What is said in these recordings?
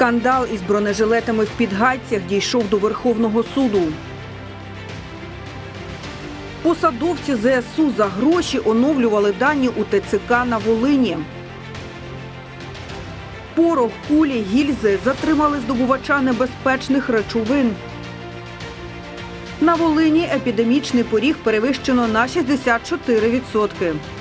Скандал із бронежилетами в підгайцях дійшов до Верховного суду. Посадовці ЗСУ за гроші оновлювали дані у ТЦК на Волині. Порох, кулі, гільзи затримали здобувача небезпечних речовин. На Волині епідемічний поріг перевищено на 64%. –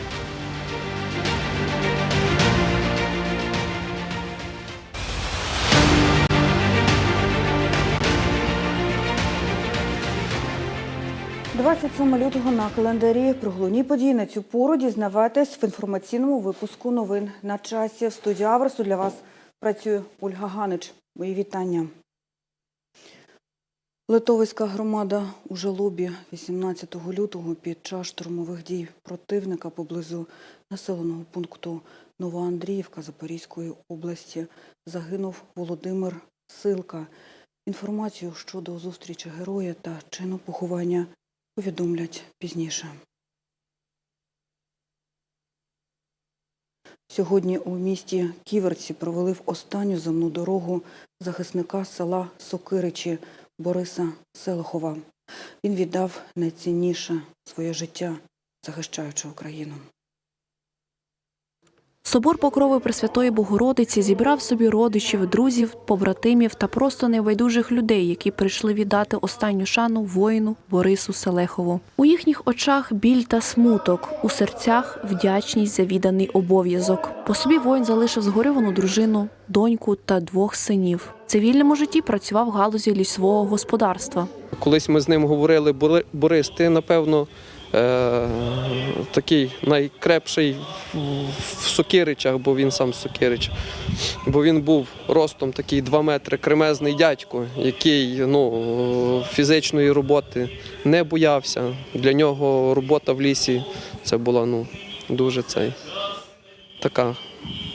27 лютого на календарі. Про головні події на цю пору дізнавайтесь в інформаційному випуску новин на часі. В студії Аверсу для вас працює Ольга Ганич. Мої вітання. Литовська громада у жалобі 18 лютого під час штурмових дій противника поблизу населеного пункту Новоандріївка Запорізької області загинув Володимир Силка. Інформацію щодо зустрічі героя та чину поховання повідомлять пізніше. Сьогодні у місті Ківерці провели в останню земну дорогу захисника села Сокиричі Бориса Селихова. Він віддав найцінніше своє життя, захищаючи Україну. Собор Покрови Пресвятої Богородиці зібрав собі родичів, друзів, побратимів та просто небайдужих людей, які прийшли віддати останню шану воїну Борису Селехову. У їхніх очах біль та смуток, у серцях вдячність за відданий обов'язок. По собі воїн залишив згорювану дружину, доньку та двох синів. В цивільному житті працював в галузі лісового господарства. Колись ми з ним говорили, «Бори- Борис, ти, напевно, е, такий найкрепший в- Сокиричах, бо він сам Сокирич. Бо він був ростом такий 2 метри, кремезний дядько, який ну, фізичної роботи не боявся. Для нього робота в лісі це була ну, дуже цей, така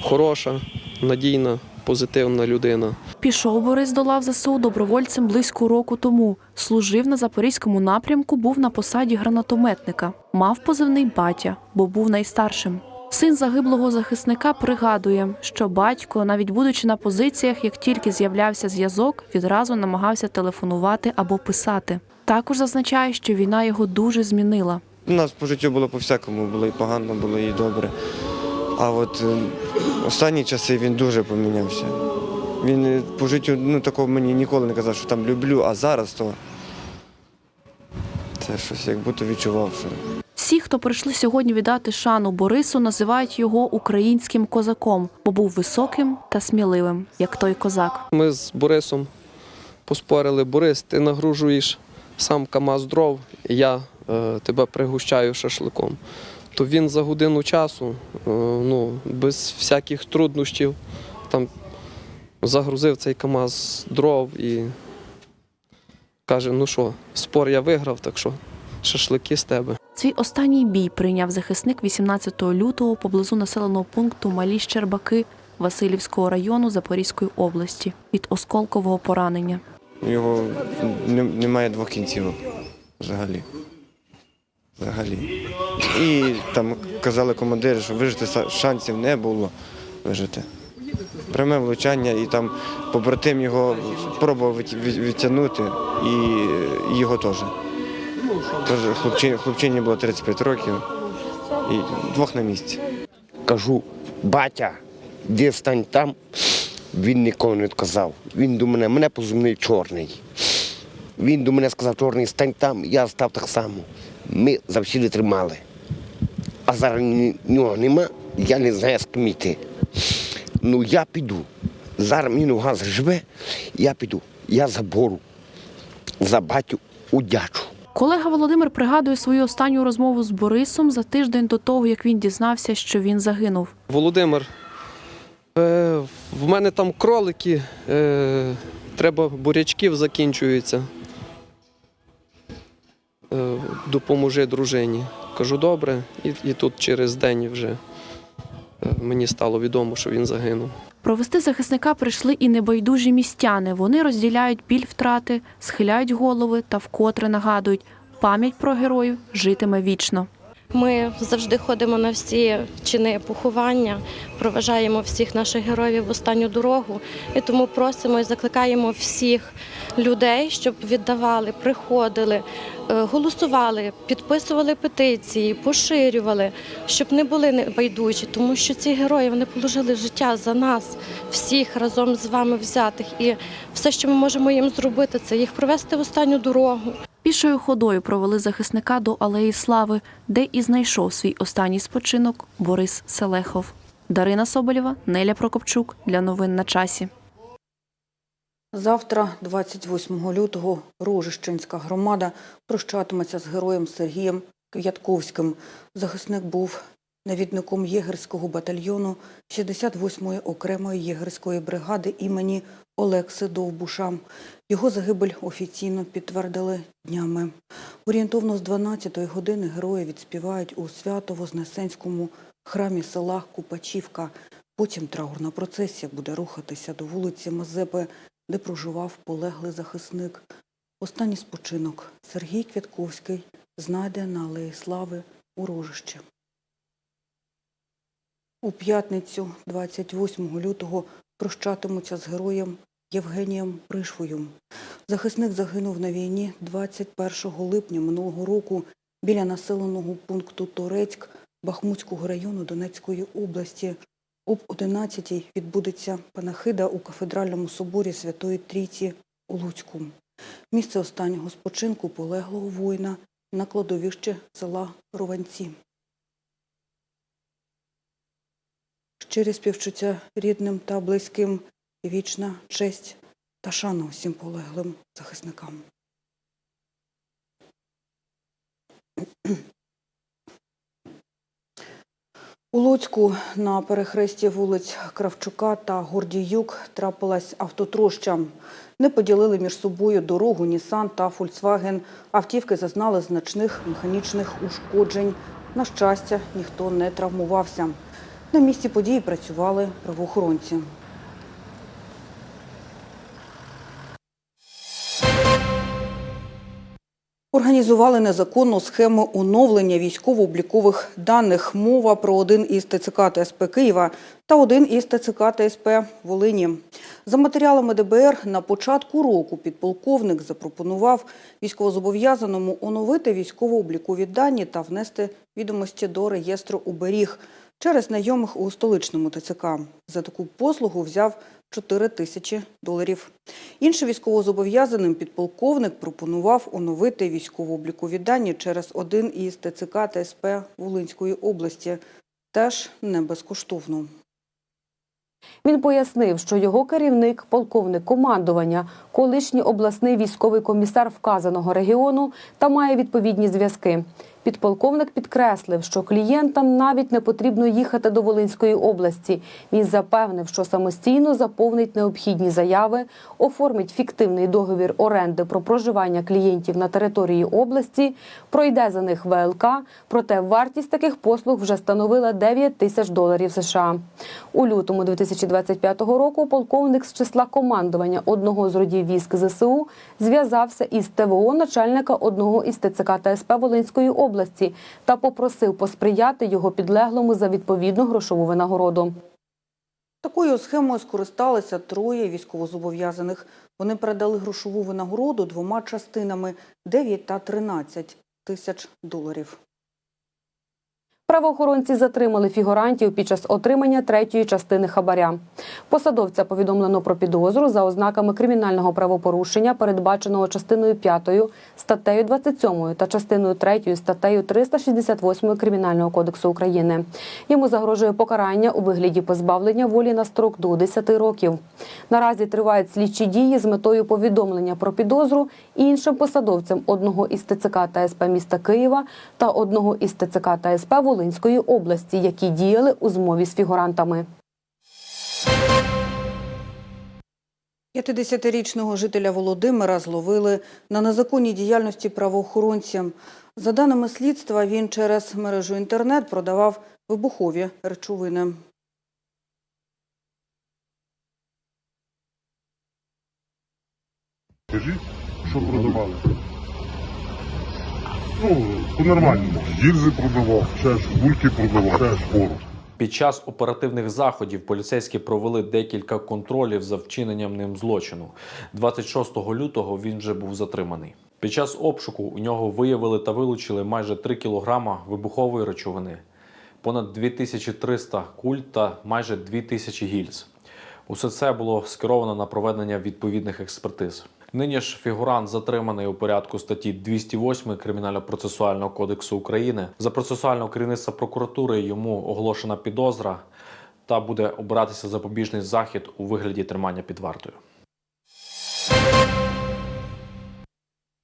хороша, надійна, позитивна людина. Пішов Борис до лав ЗСУ добровольцем близько року тому. Служив на запорізькому напрямку, був на посаді гранатометника. Мав позивний батя, бо був найстаршим. Син загиблого захисника пригадує, що батько, навіть будучи на позиціях, як тільки з'являвся зв'язок, відразу намагався телефонувати або писати. Також зазначає, що війна його дуже змінила. У нас по життю було по-всякому, було і погано, було і добре. А от е, останні часи він дуже помінявся. Він е, по життю ну, такого мені ніколи не казав, що там люблю, а зараз то це щось як будто відчував, що Всі, хто прийшли сьогодні віддати шану Борису, називають його українським козаком, бо був високим та сміливим, як той козак. Ми з Борисом поспорили, Борис, ти нагружуєш сам КАМАЗ дров, я е, тебе пригощаю шашликом. То він за годину часу, е, ну, без всяких труднощів, там загрузив цей КАМАЗ дров і каже: ну що, спор я виграв, так що шашлики з тебе. Свій останній бій прийняв захисник 18 лютого поблизу населеного пункту Малі Щербаки Васильівського району Запорізької області від осколкового поранення. у його немає двох кінцівок взагалі. Взагалі. І там казали командири, що вижити шансів не було вижити. Пряме влучання, і там побратим його пробував від- від- відтягнути, і його теж. Теж хлопчині, хлопчині було 35 років, і двох на місці. Кажу, батя, де стань там, він ніколи не відказав. Він до мене, мене позивний чорний. Він до мене сказав, чорний, стань там, я став так само. Ми завжди тримали. А зараз нього нема, я не знаю, з ким йти. Ну я піду. Зараз мені нога заживе, я піду. Я забору. За батю удячу. Колега Володимир пригадує свою останню розмову з Борисом за тиждень до того, як він дізнався, що він загинув. Володимир, е, в мене там кролики, е, треба бурячків закінчуються. Е, допоможи дружині. Кажу, добре, і, і тут через день вже е, мені стало відомо, що він загинув. Провести захисника прийшли і небайдужі містяни. Вони розділяють біль втрати, схиляють голови та вкотре нагадують, пам'ять про героїв житиме вічно. Ми завжди ходимо на всі чини поховання, проважаємо всіх наших героїв в останню дорогу. І тому просимо і закликаємо всіх людей, щоб віддавали, приходили, е, голосували, підписували петиції, поширювали, щоб не були небайдужі, тому що ці герої вони положили життя за нас, всіх разом з вами взятих. І все, що ми можемо їм зробити, це їх провести в останню дорогу. Пішою ходою провели захисника до Алеї Слави, де і знайшов свій останній спочинок Борис Селехов. Дарина Соболєва, Неля Прокопчук для новин на часі. Завтра, 28 лютого, Рожищенська громада прощатиметься з героєм Сергієм Квятковським. Захисник був навідником єгерського батальйону 68-ї окремої єгерської бригади імені Олекси Довбуша. Його загибель офіційно підтвердили днями. Орієнтовно з 12-ї години герої відспівають у Свято-Вознесенському храмі села Купачівка. Потім траурна процесія буде рухатися до вулиці Мазепи, де проживав полеглий захисник. Останній спочинок Сергій Квятковський знайде на Алеї Слави у Рожищі. У п'ятницю, 28 лютого, прощатимуться з героєм Євгенієм Пришвою. Захисник загинув на війні 21 липня минулого року біля населеного пункту Торецьк Бахмутського району Донецької області. Об 11-й відбудеться панахида у кафедральному соборі Святої Трійці у Луцьку. Місце останнього спочинку полеглого воїна на кладовищі села Рованці. Щирі співчуття рідним та близьким і вічна честь та шана усім полеглим захисникам. У Луцьку на перехресті вулиць Кравчука та Гордіюк трапилась автотроща. Не поділили між собою дорогу Нісан та Фольксваген. Автівки зазнали значних механічних ушкоджень. На щастя, ніхто не травмувався. На місці події працювали правоохоронці. Організували незаконну схему оновлення військово-облікових даних. Мова про один із ТЦК ТСП Києва та один із ТЦК ТСП Волині. За матеріалами ДБР на початку року підполковник запропонував військовозобов'язаному оновити військово-облікові дані та внести відомості до реєстру оберіг через знайомих у столичному ТЦК. За таку послугу взяв 4 тисячі доларів. Іншим військовозобов'язаним підполковник пропонував оновити військово-облікові дані через один із ТЦК ТСП Волинської області. Теж не безкоштовно. Він пояснив, що його керівник, полковник командування, колишній обласний військовий комісар вказаного регіону та має відповідні зв'язки. Підполковник підкреслив, що клієнтам навіть не потрібно їхати до Волинської області. Він запевнив, що самостійно заповнить необхідні заяви, оформить фіктивний договір оренди про проживання клієнтів на території області, пройде за них ВЛК, проте вартість таких послуг вже становила 9 тисяч доларів США. У лютому 2025 року полковник з числа командування одного з родів військ ЗСУ зв'язався із ТВО начальника одного із ТЦК та СП Волинської області та попросив посприяти його підлеглому за відповідну грошову винагороду. Такою схемою скористалися троє військовозобов'язаних. Вони передали грошову винагороду двома частинами – 9 та 13 тисяч доларів. Правоохоронці затримали фігурантів під час отримання третьої частини хабаря. Посадовця повідомлено про підозру за ознаками кримінального правопорушення, передбаченого частиною 5 статтею 27 та частиною 3 статтею 368 Кримінального кодексу України. Йому загрожує покарання у вигляді позбавлення волі на строк до 10 років. Наразі тривають слідчі дії з метою повідомлення про підозру іншим посадовцям одного із ТЦК та СП міста Києва та одного із ТЦК та СП Волинської області, які діяли у змові з фігурантами. 50-річного жителя Володимира зловили на незаконній діяльності правоохоронці. За даними слідства, він через мережу інтернет продавав вибухові речовини. Скажіть, що продавали? Ну, по-нормальному. Гільзи продавав, ще ж бульки продавав, ще ж порох. Під час оперативних заходів поліцейські провели декілька контролів за вчиненням ним злочину. 26 лютого він вже був затриманий. Під час обшуку у нього виявили та вилучили майже 3 кілограма вибухової речовини, понад 2300 куль та майже 2000 гільз. Усе це було скеровано на проведення відповідних експертиз. Нині ж фігурант затриманий у порядку статті 208 Кримінально-процесуального кодексу України. За процесуального керівництва прокуратури йому оголошена підозра та буде обиратися запобіжний захід у вигляді тримання під вартою.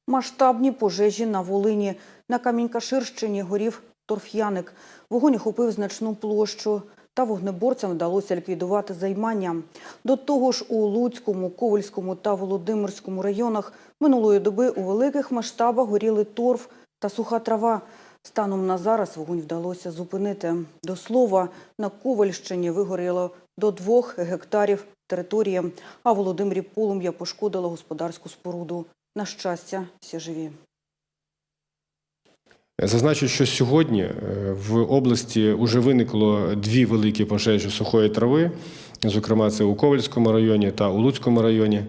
Масштабні пожежі на Волині. На Камінькаширщині горів торф'яник. Вогонь охопив значну площу. Та вогнеборцям вдалося ліквідувати займання. До того ж, у Луцькому, Ковальському та Володимирському районах минулої доби у великих масштабах горіли торф та суха трава. Станом на зараз вогонь вдалося зупинити. До слова, на Ковальщині вигоріло до двох гектарів території, а Володимирі полум'я пошкодило господарську споруду. На щастя, всі живі. Зазначу, що сьогодні е, в області вже виникло дві великі пожежі сухої трави. Зокрема, це у Ковальському районі та у Луцькому районі.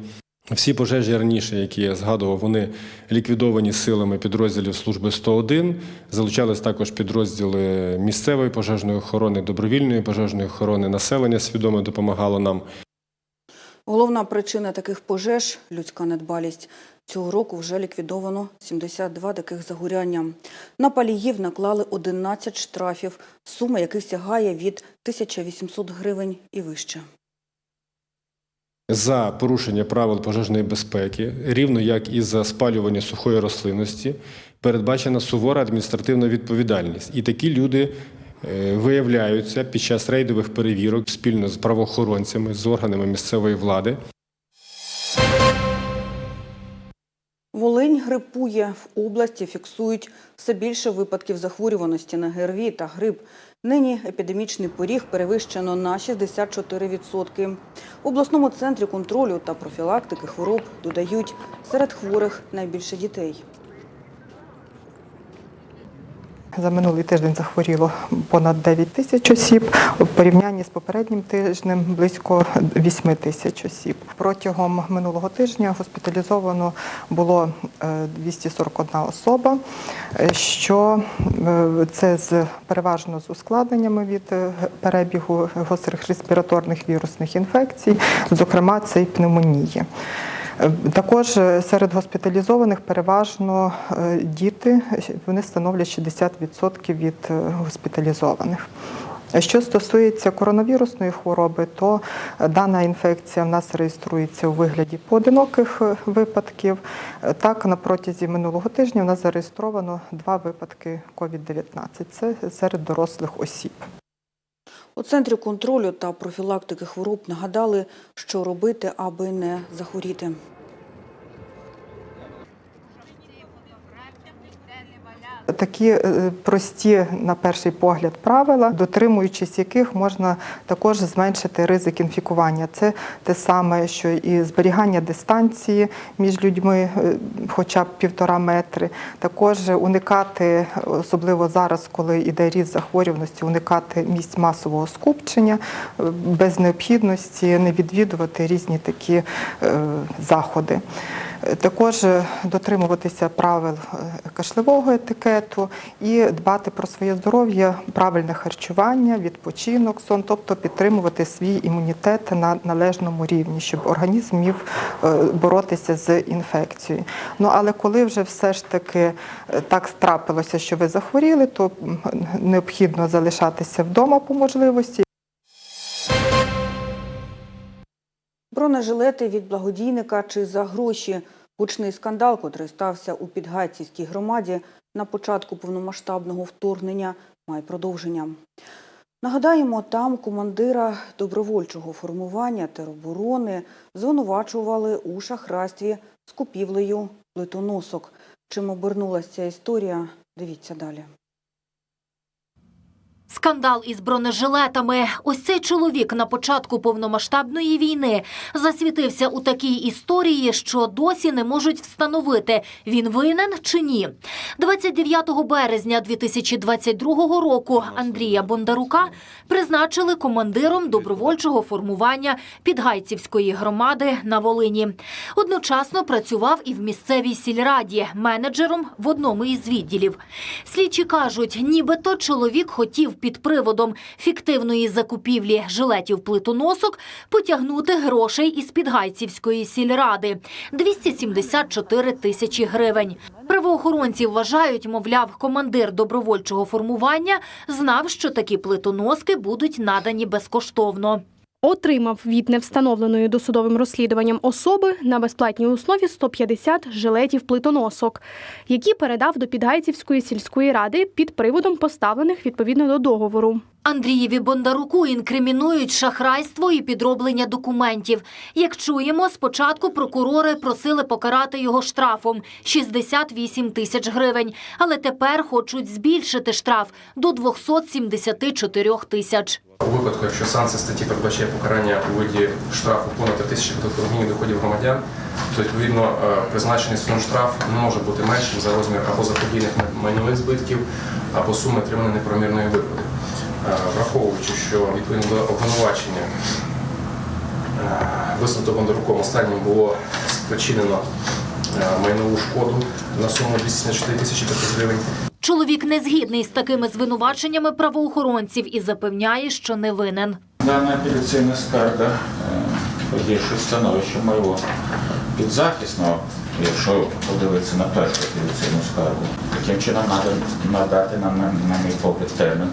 Всі пожежі раніше, які я згадував, вони ліквідовані силами підрозділів служби 101. Залучались також підрозділи місцевої пожежної охорони, добровільної пожежної охорони. Населення свідомо допомагало нам. Головна причина таких пожеж – людська недбалість. Цього року вже ліквідовано 72 таких загоряння. На паліїв наклали 11 штрафів, сума яких сягає від 1800 гривень і вище. За порушення правил пожежної безпеки, рівно як і за спалювання сухої рослинності, передбачена сувора адміністративна відповідальність. І такі люди виявляються під час рейдових перевірок спільно з правоохоронцями, з органами місцевої влади. Волинь грипує. В області фіксують все більше випадків захворюваності на ГРВІ та грип. Нині епідемічний поріг перевищено на 64%. В обласному центрі контролю та профілактики хвороб додають серед хворих найбільше дітей. За минулий тиждень захворіло понад 9 тисяч осіб. У порівнянні з попереднім тижнем близько 8 тисяч осіб. Протягом минулого тижня госпіталізовано було е, 241 особа, е, що е, це з переважно з ускладненнями від е, перебігу гострих респіраторних вірусних інфекцій, зокрема це і пневмонії. Е, Також е, серед госпіталізованих переважно е, діти, вони становлять 60% від е, госпіталізованих. Що стосується коронавірусної хвороби, то е, дана інфекція в нас реєструється у вигляді поодиноких е, випадків. Е, Так, на протязі минулого тижня в нас зареєстровано два випадки COVID-19. Це серед дорослих осіб. У центрі контролю та профілактики хвороб нагадали, що робити, аби не захворіти. Такі е, прості, на перший погляд, правила, дотримуючись яких можна також зменшити ризик інфікування. Це те саме, що і зберігання дистанції між людьми, е, хоча б півтора метри. Також уникати, особливо зараз, коли йде ріст захворюваності, уникати місць масового скупчення е, без необхідності не відвідувати різні такі заходи. Також дотримуватися правил е, кашлевого етикету і дбати про своє здоров'я, правильне харчування, відпочинок, сон, тобто підтримувати свій імунітет на належному рівні, щоб організм міг е, боротися з інфекцією. Ну але коли вже все ж таки е, так трапилося, що ви захворіли, то необхідно залишатися вдома по можливості. Бронежилети від благодійника чи за гроші. Гучний скандал, котрий стався у Підгайцівській громаді на початку повномасштабного вторгнення, має продовження. Нагадаємо, там командира добровольчого формування тероборони звинувачували у шахрайстві з купівлею плитоносок. Чим обернулася ця історія, дивіться далі. Скандал із бронежилетами. Ось цей чоловік на початку повномасштабної війни засвітився у такій історії, що досі не можуть встановити, він винен чи ні. 29 березня 2022 року Андрія Бондарука призначили командиром добровольчого формування Підгайцівської громади на Волині. Одночасно працював і в місцевій сільраді менеджером в одному із відділів. Слідчі кажуть, нібито чоловік хотів під приводом фіктивної закупівлі жилетів плитоносок потягнути грошей із Підгайцівської сільради 274 тисячі гривень. Правоохоронці вважають, мовляв, командир добровольчого формування знав, що такі плитоноски будуть надані безкоштовно. Отримав від невстановленої досудовим розслідуванням особи на безплатній основі 150 жилетів плитоносок, які передав до Підгайцівської сільської ради під приводом поставлених відповідно до договору. Андрієві Бондаруку інкримінують шахрайство і підроблення документів. Як чуємо, спочатку прокурори просили покарати його штрафом 68 тисяч гривень, але тепер хочуть збільшити штраф до 274 тисяч. У випадку, якщо санкція статті передбачає покарання у виді штрафу понад 3 тисячі гривень доходів громадян, то відповідно е, призначений судом штраф не може бути меншим за розмір або заподійних майнових збитків, або суми отриманої неправомірної вигоди. Е, Враховуючи, що відповідно до обвинувачення е, висунуто Бондаруком останнім було спричинено е, майнову шкоду на суму 274 тисячі 500 гривень. Чоловік не згідний з такими звинуваченнями правоохоронців і запевняє, що не винен. Дана апеляційна скарга погіршує становище моєго підзахисного, якщо подивитися на першу апеляційну скаргу. Таким чином треба надати нам, на, мій погляд, термін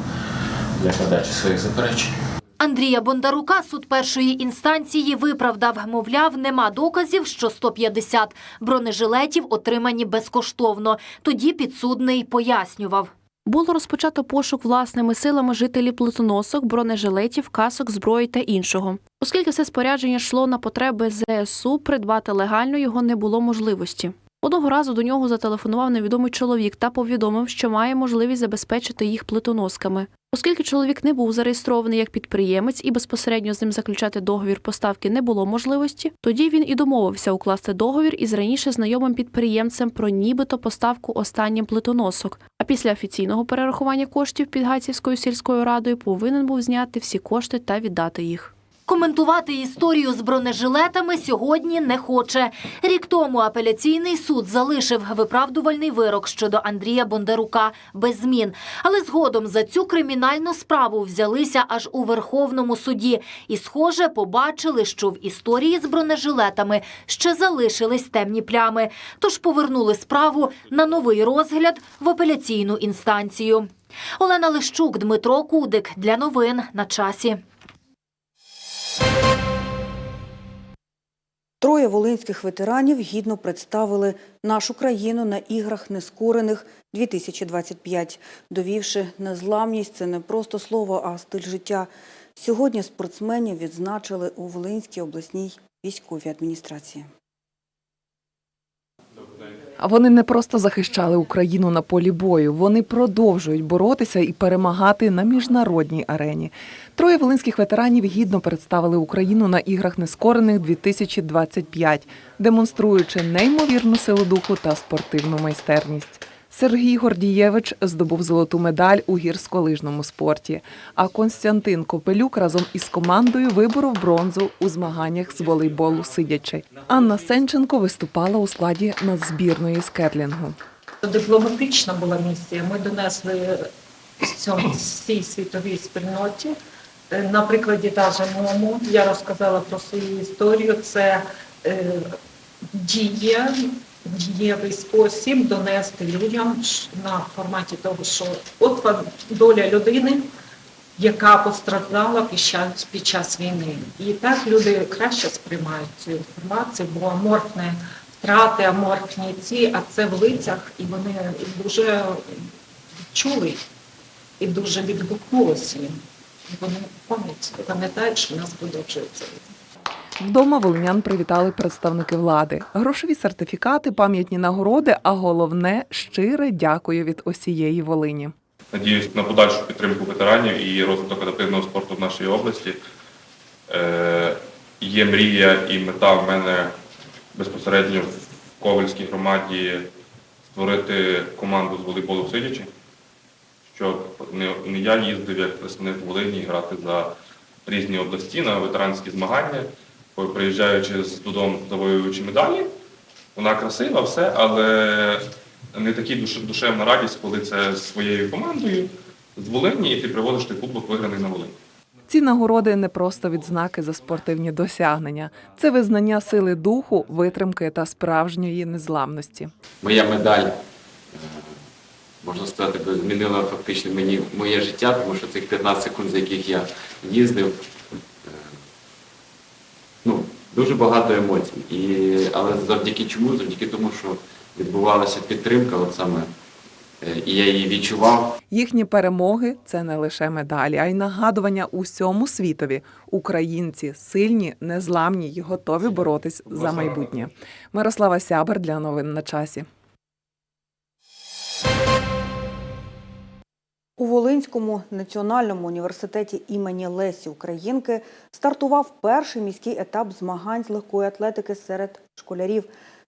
для подачі своїх заперечень. Андрія Бондарука суд першої інстанції виправдав. Мовляв, нема доказів, що 150 бронежилетів отримані безкоштовно. Тоді підсудний пояснював. Було розпочато пошук власними силами жителів плитоносок, бронежилетів, касок, зброї та іншого. Оскільки все спорядження йшло на потреби ЗСУ, придбати легально його не було можливості. Одного разу до нього зателефонував невідомий чоловік та повідомив, що має можливість забезпечити їх плитоносками. Оскільки чоловік не був зареєстрований як підприємець і безпосередньо з ним заключати договір поставки не було можливості, тоді він і домовився укласти договір із раніше знайомим підприємцем про нібито поставку останнім плитоносок. А після офіційного перерахування коштів Підгайцівською сільською радою повинен був зняти всі кошти та віддати їх. Коментувати історію з бронежилетами сьогодні не хоче. Рік тому апеляційний суд залишив виправдувальний вирок щодо Андрія Бондарука без змін. Але згодом за цю кримінальну справу взялися аж у Верховному суді. І, схоже, побачили, що в історії з бронежилетами ще залишились темні плями. Тож повернули справу на новий розгляд в апеляційну інстанцію. Олена Лищук, Дмитро Кудик. Для новин на часі. Троє волинських ветеранів гідно представили нашу країну на іграх нескорених 2025, довівши незламність це не просто слово, а стиль життя. Сьогодні спортсменів відзначили у Волинській обласній військовій адміністрації. Вони не просто захищали Україну на полі бою, вони продовжують боротися і перемагати на міжнародній арені. Троє волинських ветеранів гідно представили Україну на іграх нескорених 2025, демонструючи неймовірну силу духу та спортивну майстерність. Сергій Гордієвич здобув золоту медаль у гірськолижному спорті. А Константин Копелюк разом із командою виборов бронзу у змаганнях з волейболу сидячи. Анна Сенченко виступала у складі нацзбірної з керлінгу. Дипломатична була місія. Ми донесли всій світовій спільноті. Е, На прикладі даже мому я розказала про свою історію. Це е, діє, дієвий спосіб донести людям на форматі того, що от вам доля людини, яка постраждала під час, під час війни. І так люди краще сприймають цю інформацію, бо аморфне втрати, аморфні ці, а це в лицях, і вони дуже чули і дуже відгукнулося їм. Вони пам'ятають, пам'ятають, що в нас продовжується. Вдома волинян привітали представники влади, грошові сертифікати, пам'ятні нагороди, а головне щире дякую від усієї Волині. надіюсь на подальшу підтримку ветеранів і розвиток адаптивного спорту в нашій області. Е, Є мрія і мета в мене безпосередньо в Ковальській громаді створити команду з волейболу сидячи, щоб не, не я їздив як представник Волині грати за різні області на ветеранські змагання, приїжджаючи з додому завоюючи медалі. Вона красива, все, але не душ- душевна радість, коли це з своєю командою з Волині, і ти приводиш той кубок виграний на Волині. Ці нагороди не просто відзнаки за спортивні досягнення, це визнання сили духу, витримки та справжньої незламності. моя медаль, можна сказати, змінила фактично мені моє життя, тому що цих 15 секунд, за яких я їздив, е, ну, дуже багато емоцій. І, але завдяки чому? Завдяки тому, що відбувалася підтримка, от саме, е, і я її відчував. Їхні перемоги це не лише медалі, а й нагадування усьому світові. Українці сильні, незламні й готові боротись за майбутнє. Мирослава Сябер для новин на часі. У Волинському національному університеті імені Лесі Українки стартував перший міський етап змагань з легкої атлетики серед школярів.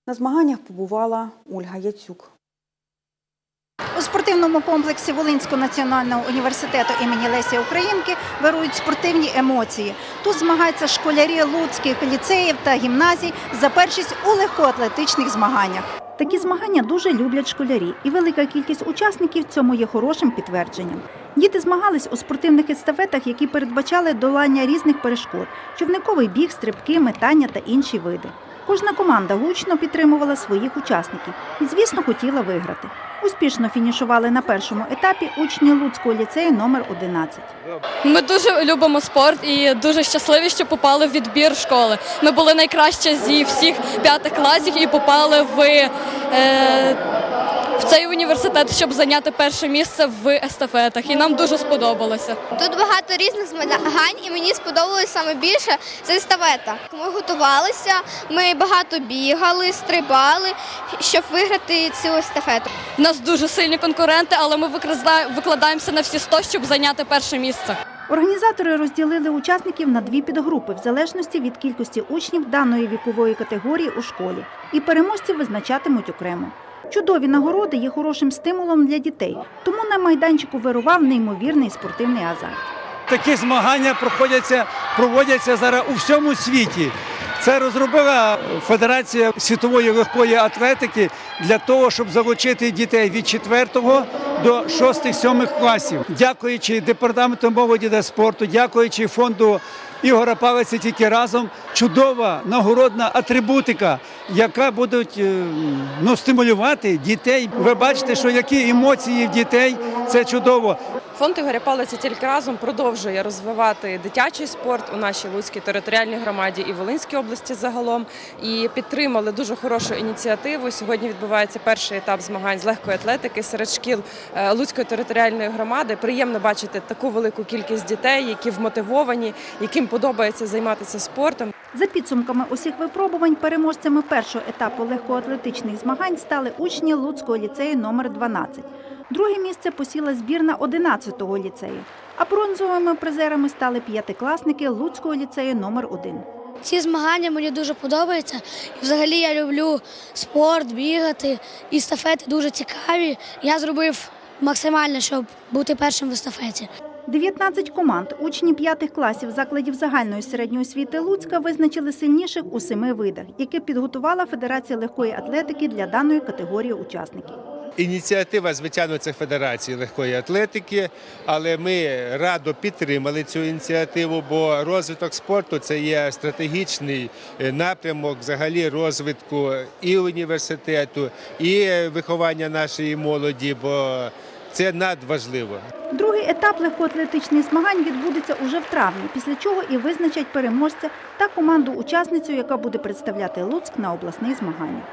На змаганнях побувала Ольга Яцюк. У спортивному комплексі Волинського національного університету імені Лесі Українки вирують спортивні емоції. Тут змагаються школярі луцьких ліцеїв та гімназій за першість у легкоатлетичних змаганнях. Такі змагання дуже люблять школярі, і велика кількість учасників цьому є хорошим підтвердженням. Діти змагались у спортивних естафетах, які передбачали долання різних перешкод: човниковий біг, стрибки, метання та інші види. Кожна команда гучно підтримувала своїх учасників і, звісно, хотіла виграти. Успішно фінішували на першому етапі учні Луцького ліцею номер 11. Ми дуже любимо спорт і дуже щасливі, що попали в відбір школи. Ми були найкраще зі всіх п'ятих класів і попали в, е, в цей університет, щоб зайняти перше місце в естафетах. І нам дуже сподобалося. Тут багато різних змагань, і мені сподобалось саме більше це естафета. Ми готувалися, ми багато бігали, стрибали, щоб виграти цю естафету. У нас дуже сильні конкуренти, але ми викладаємося на всі 100, щоб зайняти перше місце. Організатори розділили учасників на дві підгрупи в залежності від кількості учнів даної вікової категорії у школі, і переможців визначатимуть окремо. Чудові нагороди є хорошим стимулом для дітей, тому на майданчику вирував неймовірний спортивний азарт. Такі змагання проходяться, проводяться зараз у всьому світі. Це розробила Федерація світової легкої атлетики для того, щоб залучити дітей від 4 до 6-7 класів. Дякуючи департаменту молоді та спорту, дякуючи фонду Ігора Палиця тільки разом чудова нагородна атрибутика, яка буде ну, стимулювати дітей. Ви бачите, що які емоції в дітей це чудово. Фонд Ігоря Палиця тільки разом продовжує розвивати дитячий спорт у нашій Луцькій територіальній громаді і Волинській області загалом. І підтримали дуже хорошу ініціативу. Сьогодні відбувається перший етап змагань з легкої атлетики серед шкіл е, Луцької територіальної громади. Приємно бачити таку велику кількість дітей, які вмотивовані, яким подобається займатися спортом. За підсумками усіх випробувань, переможцями першого етапу легкоатлетичних змагань стали учні Луцького ліцею номер 12. Друге місце посіла збірна 11-го ліцею, а бронзовими призерами стали п'ятикласники Луцького ліцею номер 1. Ці змагання мені дуже подобаються. І взагалі я люблю спорт, бігати. І естафети дуже цікаві. Я зробив максимально, щоб бути першим в естафеті. 19 команд, учні п'ятих класів закладів загальної середньої освіти Луцька визначили сильніших у семи видах, які підготувала Федерація легкої атлетики для даної категорії учасників. Ініціатива, звичайно, це Федерації легкої атлетики, але ми радо підтримали цю ініціативу, бо розвиток спорту це є стратегічний е, напрямок взагалі розвитку і університету, і виховання нашої молоді, бо це надважливо. Етап легкоатлетичних змагань відбудеться уже в травні, після чого і визначать переможця та команду-учасницю, яка буде представляти Луцьк на обласних змаганнях.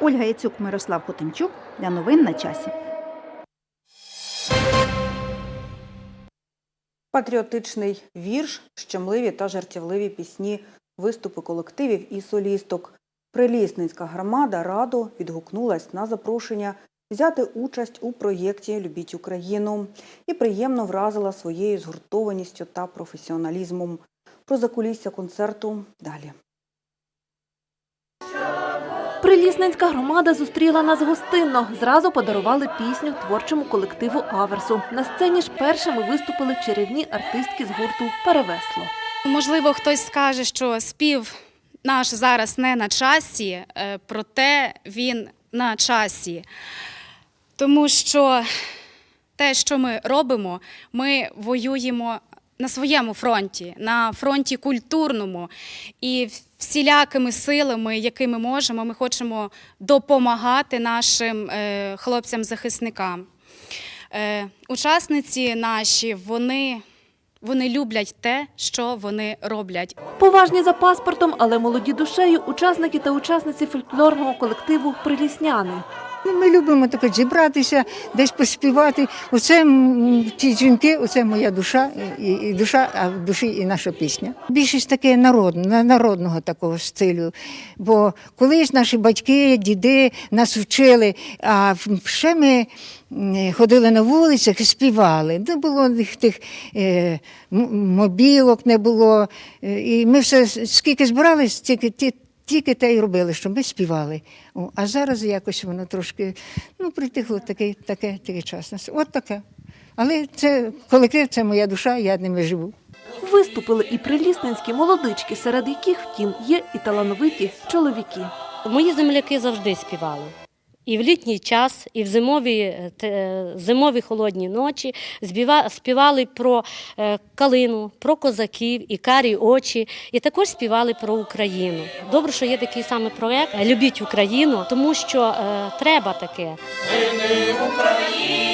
Ольга Яцюк, Мирослав Хотимчук для новин на часі. Патріотичний вірш, щемливі та жартівливі пісні, виступи колективів і солісток. Прилісницька громада радо відгукнулась на запрошення взяти участь у проєкті Любіть Україну і приємно вразила своєю згуртованістю та професіоналізмом. Про закулісся концерту далі. Прилісненська громада зустріла нас гостинно. Зразу подарували пісню творчому колективу Аверсу. На сцені ж першими виступили чарівні артистки з гурту Перевесло. Можливо, хтось скаже, що спів наш зараз не на часі, е, проте він на часі. Тому що те, що ми робимо, ми воюємо на своєму фронті, на фронті культурному. І всілякими силами, якими можемо, ми хочемо допомагати нашим е, хлопцям-захисникам. Е, Учасниці наші, вони, вони люблять те, що вони роблять. Поважні за паспортом, але молоді душею, учасники та учасниці фольклорного колективу Прилісняни. Ну, Ми любимо таке зібратися, десь поспівати. Оце ті жінки, оце моя душа, і, і душа, а в душі і наша пісня. Більшість таке народне, народного такого стилю. Бо колись наші батьки, діди нас вчили, а ще ми ходили на вулицях і співали. Не було тих, е, мобілок, не було. Е, І ми все скільки збирались, стільки ті. Тільки те й робили, що ми співали. О, а зараз якось воно трошки ну, притихло таке, таке, таке час. От таке. Але це колектив, це моя душа, я ними живу. Виступили і прилісненські молодички, серед яких, втім, є і талановиті чоловіки. Мої земляки завжди співали. І в літній час, і в зимові, е, зимові холодні ночі співали про е, калину, про козаків і карі очі, і також співали про Україну. Добре, що є такий саме проект Любіть Україну, тому що е, треба таке. Сини України,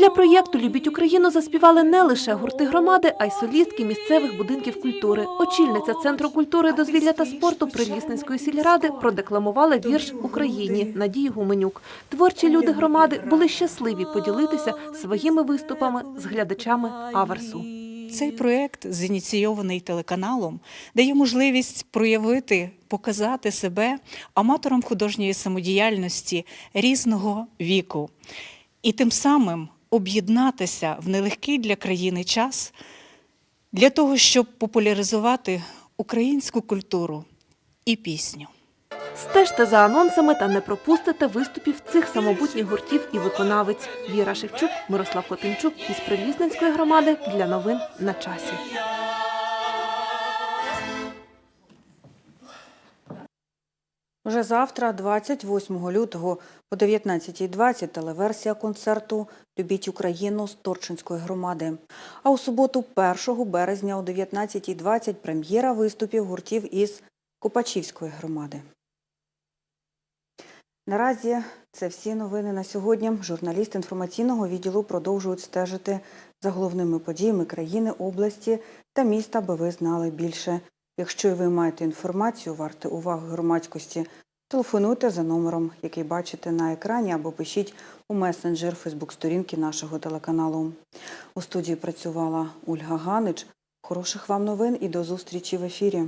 Для проєкту Любіть Україну заспівали не лише гурти громади, а й солістки місцевих будинків культури. Очільниця Центру культури, дозвілля та спорту Прилісненської сільради продекламувала вірш Україні Надії Гуменюк. Творчі люди громади були щасливі поділитися своїми виступами з глядачами Аверсу. Цей проєкт зініційований телеканалом дає можливість проявити, показати себе аматорам художньої самодіяльності різного віку і тим самим об'єднатися в нелегкий для країни час для того, щоб популяризувати українську культуру і пісню. Стежте за анонсами та не пропустите виступів цих самобутніх гуртів і виконавець. Віра Шевчук, Мирослав Котинчук із Прилізненської громади для новин на часі. Вже завтра, 28 лютого о 19.20 телеверсія концерту Любіть Україну з Торчинської громади. А у суботу, 1 березня о 19.20 прем'єра виступів гуртів із Копачівської громади. Наразі це всі новини на сьогодні. Журналісти інформаційного відділу продовжують стежити за головними подіями країни, області та міста, аби ви знали більше. Якщо ви маєте інформацію, варте уваги громадськості, телефонуйте за номером, який бачите на екрані, або пишіть у месенджер Фейсбук-сторінки нашого телеканалу. У студії працювала Ольга Ганич. Хороших вам новин і до зустрічі в ефірі.